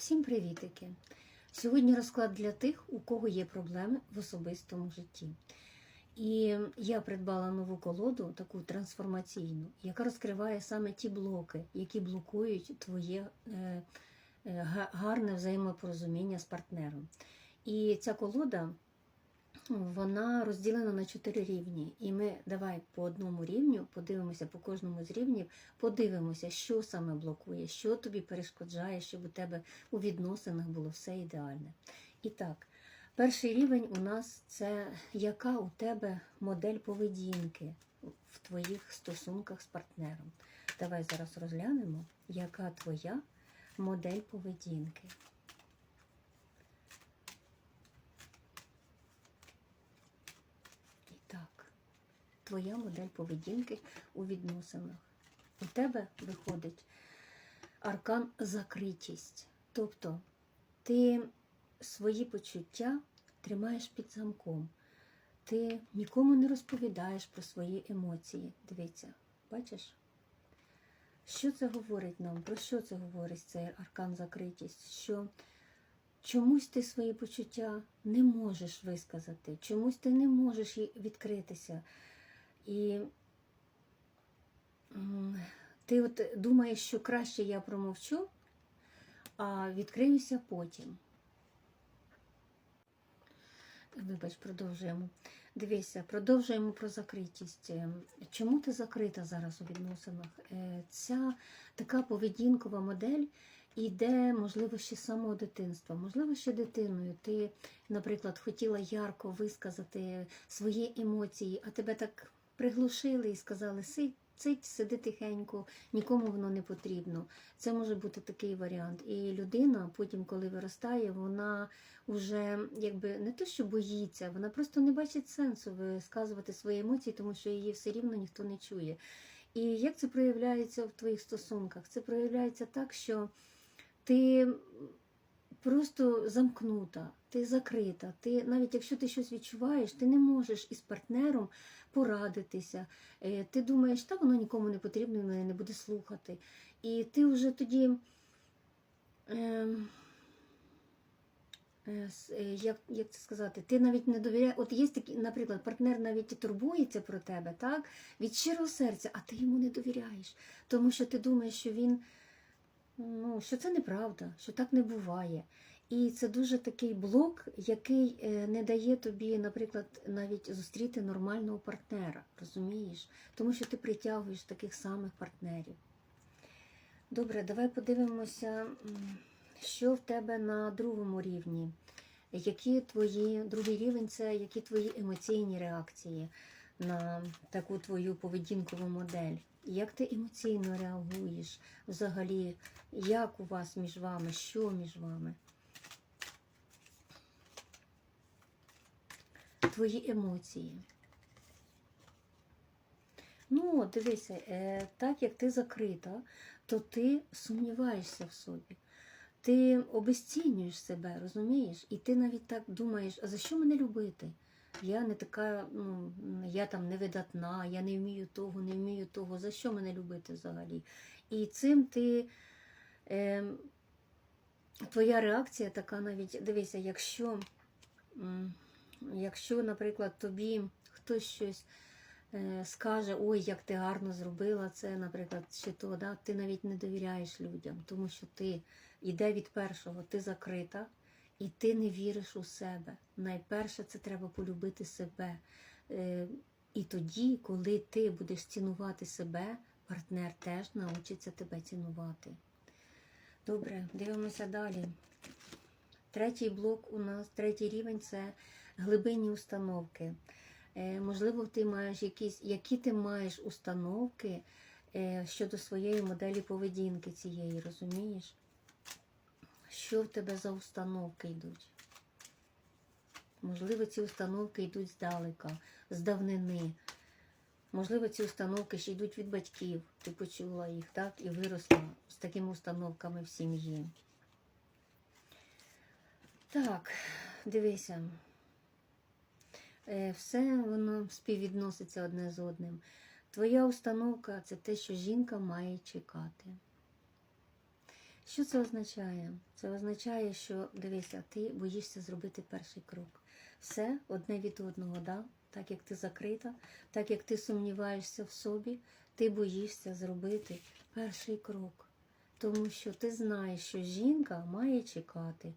Всім привітики! Сьогодні розклад для тих, у кого є проблеми в особистому житті. І я придбала нову колоду, таку трансформаційну, яка розкриває саме ті блоки, які блокують твоє е, е, гарне взаємопорозуміння з партнером. І ця колода вона розділена на чотири рівні. І ми давай по одному рівню подивимося по кожному з рівнів, подивимося, що саме блокує, що тобі перешкоджає, щоб у тебе у відносинах було все ідеальне. І так, перший рівень у нас це яка у тебе модель поведінки в твоїх стосунках з партнером. Давай зараз розглянемо, яка твоя модель поведінки. І так, твоя модель поведінки у відносинах. У тебе виходить аркан закритість. Тобто ти свої почуття тримаєш під замком. Ти нікому не розповідаєш про свої емоції. Дивіться, бачиш? Що це говорить нам? Про що це говорить цей аркан закритість? Що чомусь ти свої почуття не можеш висказати, чомусь ти не можеш відкритися. І ти от думаєш, що краще я промовчу, а відкриюся потім. Вибач, продовжуємо. Дивися, продовжуємо про закритість. Ем, Чому ти закрита зараз у відносинах? Е, Ця така поведінкова модель іде, можливо, ще з самого дитинства. Можливо, ще дитиною. Ти, наприклад, хотіла ярко висказати свої емоції, а тебе так приглушили і сказали, «Си- цить, сиди тихенько, нікому воно не потрібно. Це може бути такий варіант. І людина, потім, коли виростає, вона вже якби не то, що боїться, вона просто не бачить сенсу висказувати свої емоції, тому що її все рівно ніхто не чує. І як це проявляється в твоїх стосунках? Це проявляється так, що ти просто замкнута, ти закрита. Ти, навіть якщо ти щось відчуваєш, ти не можеш із партнером порадитися. Е, Ти думаєш, та воно нікому не потрібно, мене не буде слухати. І ти вже тоді. ем, е, е, Як, як це сказати, ти навіть не довіряєш. От є такі, наприклад, партнер навіть турбується про тебе, так? Від щирого серця, а ти йому не довіряєш. Тому що ти думаєш, що він ну, що це неправда, що так не буває. І це дуже такий блок, який е, не дає тобі, наприклад, навіть зустріти нормального партнера, розумієш? Тому що ти притягуєш таких самих партнерів. Добре, давай подивимося, що в тебе на другому рівні. Які твої, другий рівень це які твої емоційні реакції на таку твою поведінкову модель. Як ти емоційно реагуєш взагалі, як у вас між вами, що між вами? Твої емоції. Ну, дивися, е, так як ти закрита, то ти сумніваєшся в собі. Ти обесцінюєш себе, розумієш? І ти навіть так думаєш, а за що мене любити? Я не така, ну, я там невидатна, я не вмію того, не вмію того. За що мене любити взагалі? І цим ти. Е, твоя реакція така навіть, дивися, якщо, якщо, наприклад, тобі хтось щось е, скаже, ой, як ти гарно зробила це, наприклад, чи то, да, ти навіть не довіряєш людям, тому що ти йде від першого, ти закрита, і ти не віриш у себе. Найперше це треба полюбити себе. Е, І тоді, коли ти будеш цінувати себе, партнер теж научиться тебе цінувати. Добре, дивимося далі. Третій блок у нас, третій рівень це глибинні установки. Е, можливо, ти маєш якісь, які ти маєш установки е, щодо своєї моделі поведінки цієї, розумієш? Що в тебе за установки йдуть? Можливо, ці установки йдуть здалека, з давнини. Можливо, ці установки ще йдуть від батьків. Ти почула їх, так? І виросла з такими установками в сім'ї. Так, дивися. Е, Все воно співвідноситься одне з одним. Твоя установка це те, що жінка має чекати. Що це означає? Це означає, що дивися, ти боїшся зробити перший крок. Все одне від одного, да? так як ти закрита, так як ти сумніваєшся в собі, ти боїшся зробити перший крок. Тому що ти знаєш, що жінка має чекати.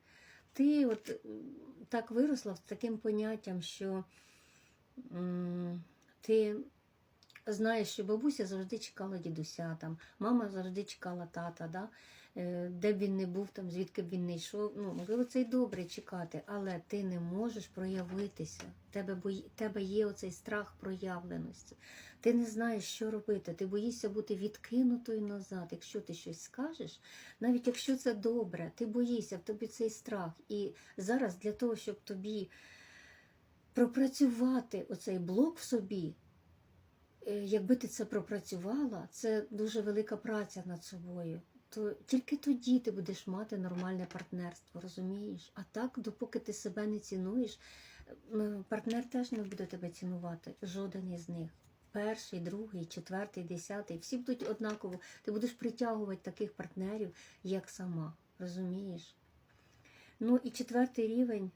Ти от так виросла з таким поняттям, що ти знаєш, що бабуся завжди чекала дідуся, там, мама завжди чекала тата, да? Е, де б він не був, там, звідки б він не йшов. Ну, можливо, це й добре чекати, але ти не можеш проявитися. Тебе, бої... тебе є оцей страх проявленості. Ти не знаєш, що робити. Ти боїшся бути відкинутою назад. Якщо ти щось скажеш, навіть якщо це добре, ти боїшся, в тобі цей страх. І зараз для того, щоб тобі пропрацювати оцей блок в собі, е, якби ти це пропрацювала, це дуже велика праця над собою. То тільки тоді ти будеш мати нормальне партнерство, розумієш? А так, допоки ти себе не цінуєш, партнер теж не буде тебе цінувати, жоден із них. Перший, другий, четвертий, десятий, всі будуть однаково. Ти будеш притягувати таких партнерів, як сама. Розумієш? Ну і четвертий рівень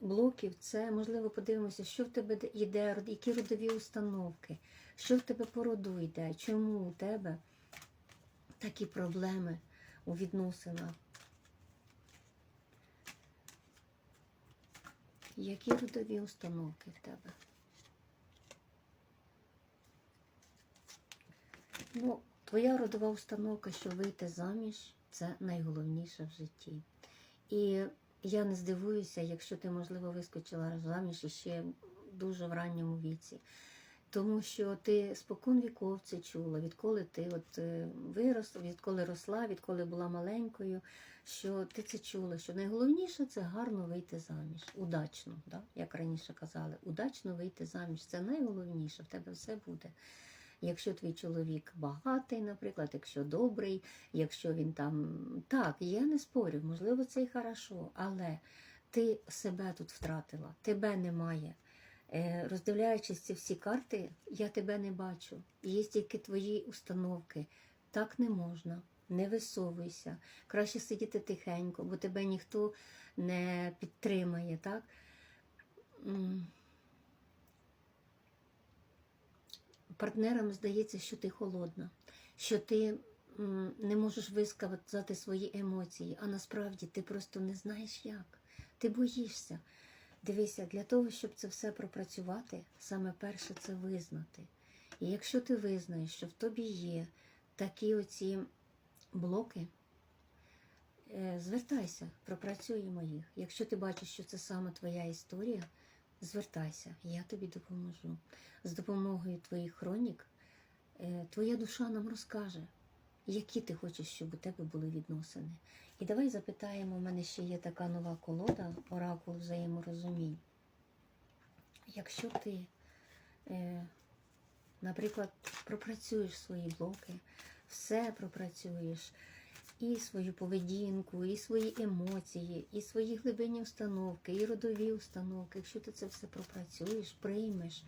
блоків це, можливо, подивимося, що в тебе йде, які родові установки, що в тебе по роду йде, чому у тебе такі проблеми у відносинах. Які родові установки в тебе? Ну, твоя родова установка, що вийти заміж, це найголовніше в житті. І я не здивуюся, якщо ти, можливо, вискочила заміж іще дуже в ранньому віці. Тому що ти спокон віков це чула, відколи ти от е, виросла, відколи росла, відколи була маленькою, що ти це чула, що найголовніше це гарно вийти заміж, удачно, да? як раніше казали, удачно вийти заміж. Це найголовніше, в тебе все буде. Якщо твій чоловік багатий, наприклад, якщо добрий, якщо він там. Так, я не спорю, можливо, це і хорошо, але ти себе тут втратила, тебе немає. Е, Роздивляючись ці всі карти, я тебе не бачу. Є тільки твої установки. Так не можна. Не висовуйся. Краще сидіти тихенько, бо тебе ніхто не підтримає, так? Партнерам здається, що ти холодна, що ти не можеш висказати свої емоції, а насправді ти просто не знаєш як. Ти боїшся. Дивися, для того, щоб це все пропрацювати, саме перше це визнати. І якщо ти визнаєш, що в тобі є такі оці блоки, е, звертайся, пропрацюємо їх. Якщо ти бачиш, що це саме твоя історія, звертайся, я тобі допоможу. З допомогою твоїх хронік е, твоя душа нам розкаже, які ти хочеш, щоб у тебе були відносини. І давай запитаємо, у мене ще є така нова колода, оракул взаєморозумінь. Якщо ти, е, наприклад, пропрацюєш свої блоки, все пропрацюєш, і свою поведінку, і свої емоції, і свої глибинні установки, і родові установки, якщо ти це все пропрацюєш, приймеш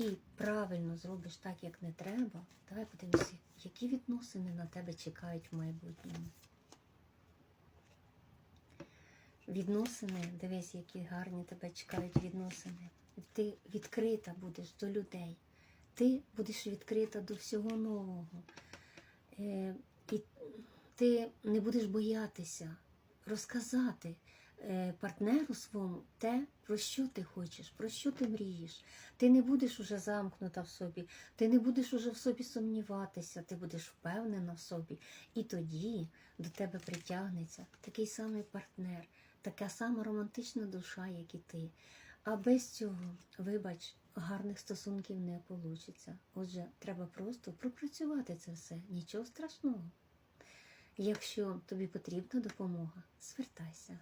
і правильно зробиш так, як не треба, давай подивимося, які відносини на тебе чекають в майбутньому. Відносини, дивись, які гарні тебе чекають відносини. Ти відкрита будеш до людей. Ти будеш відкрита до всього нового. Е, і ти не будеш боятися розказати партнеру своєму те, про що ти хочеш, про що ти мрієш. Ти не будеш уже замкнута в собі, ти не будеш уже в собі сумніватися, ти будеш впевнена в собі. І тоді до тебе притягнеться такий самий партнер, така сама романтична душа, як і ти. А без цього, вибач, гарних стосунків не вийде. Отже, треба просто пропрацювати це все, нічого страшного. Якщо тобі потрібна допомога, звертайся.